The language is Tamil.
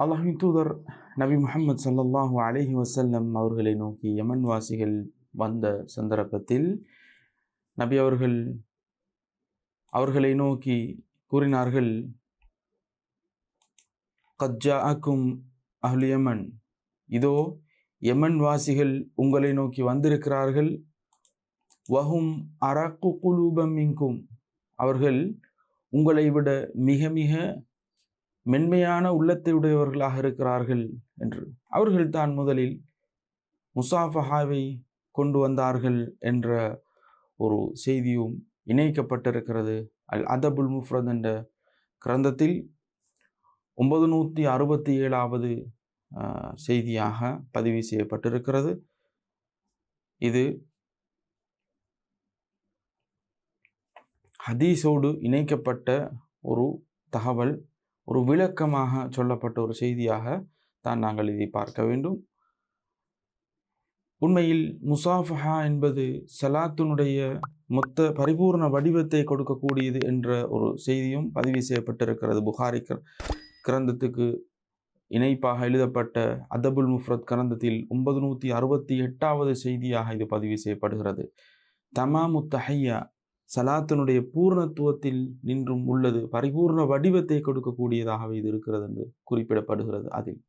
அல்லாஹின் தூதர் நபி முஹம்மது சல்லாஹூ அலஹி வசல்லம் அவர்களை நோக்கி யமன் வாசிகள் வந்த சந்தர்ப்பத்தில் நபி அவர்கள் அவர்களை நோக்கி கூறினார்கள் கஜ்ஜாக்கும் அஹ்லு யமன். இதோ யமன் வாசிகள் உங்களை நோக்கி வந்திருக்கிறார்கள். வஹும் அரக்கு குலூபம் மின்கும். அவர்கள் உங்களை விட மிக மிக மென்மையான உள்ளத்தை உடையவர்களாக இருக்கிறார்கள் என்று. அவர்கள் தான் முதலில் முசாஃபஹாவை கொண்டு வந்தார்கள் என்ற ஒரு செய்தியும் இணைக்கப்பட்டிருக்கிறது. அல் அதபுல் முஃப்ரத் என்ற கிரந்தத்தில் ஒன்பது நூற்றி அறுபத்தி ஏழாவது செய்தியாக பதிவு செய்யப்பட்டிருக்கிறது. இது ஹதீஸோடு இணைக்கப்பட்ட ஒரு தகவல். ஒரு விளக்கமாக சொல்லப்பட்ட ஒரு செய்தியாக தான் நாங்கள் இதை பார்க்க வேண்டும். உண்மையில் முசாஃபஹா என்பது சலாத்தினுடைய மொத்த பரிபூர்ண வடிவத்தை கொடுக்கக்கூடியது என்ற ஒரு செய்தியும் பதிவு செய்யப்பட்டிருக்கிறது. புகாரி கிரந்தத்துக்கு இணைப்பாக எழுதப்பட்ட அதபுல் முஃப்ரத் கிரந்தத்தில் ஒன்பது நூற்றி அறுபத்தி எட்டாவது செய்தியாக இது பதிவு செய்யப்படுகிறது. தமாமு தஹையா சலாத்தினுடைய பூர்ணத்துவத்தில் நின்றும் உள்ளது. பரிபூர்ண வடிவத்தை கொடுக்கக்கூடியதாகவே இது இருக்கிறது என்று குறிப்பிடப்படுகிறது அதில்.